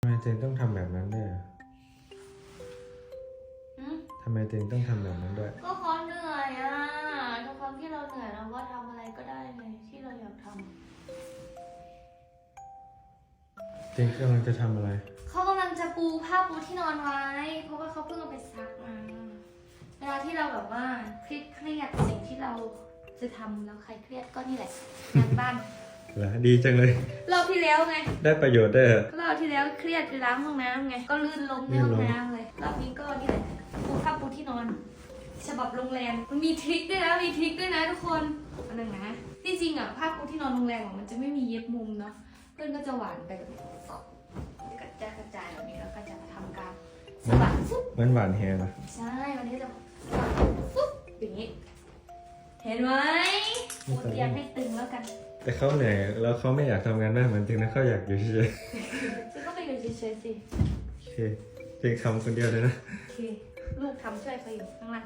ทำไมเจงต้องทำแบบนั้นด้วยอะอืมทำไมเจงต้องทำแบบนั้นด้วย ก็เขาเหนื่อยอะทุกครั้งที่เราเหนื่อยเราก็ทำอะไรก็ได้เลยที่เราอยากทำเจงกำลังจะทำอะไร เขากำลังจะปูผ้าปูที่นอนไว้ เพราะว่าเขาเพิ่งเอาไปซักมาเวลาที่เราแบบว่าเครียดเครียดๆสิ่งที่เราจะทำแล้วใครเครียดก็นี่แหละงานบ้าน เหรอ ดีจังเลย รอบที่แล้วไง ได้ประโยชน์ด้วยเหรอรอบที่แล้วเค รียดไปล้างห้องน้ำไง ก็ลื่นล้มในห้องน้ำเลยรอบนี้ก็นี่แหละปูผ้าปูที่นอน ฉบับโรงแรม มันมีทริคด้วยนะ มีทริคด้วยนะทุกคนอันนึงนะ ที่จริงอะผ้าปูที่นอนโรงแรมอะมันจะไม่มีเย็บมุมเนาะ เพื่อนก็จะหวานไปแบบนี้กระจายกระจายแบบนี้แล้วก็จะทำการสะบัดฟุ๊บเหมือนหวานแฮนะใช่ วันนี้จะสะบัดฟุ๊บอย่างนี้ เห็นไหมปูเตียงให้ตึงแล้วกัน แต่เขาเหนื่อยแล้วเขาไม่อยากทำงานบ้านเหมือนเจงนะเขาอยากอยู่เฉยซึ่งก็ไปอยู่ เฉยๆสิๆโอเคเจงทำคนเดียวเลยนะ โอเค ลูกทำช่วยเขาอยู่ข้างล่าง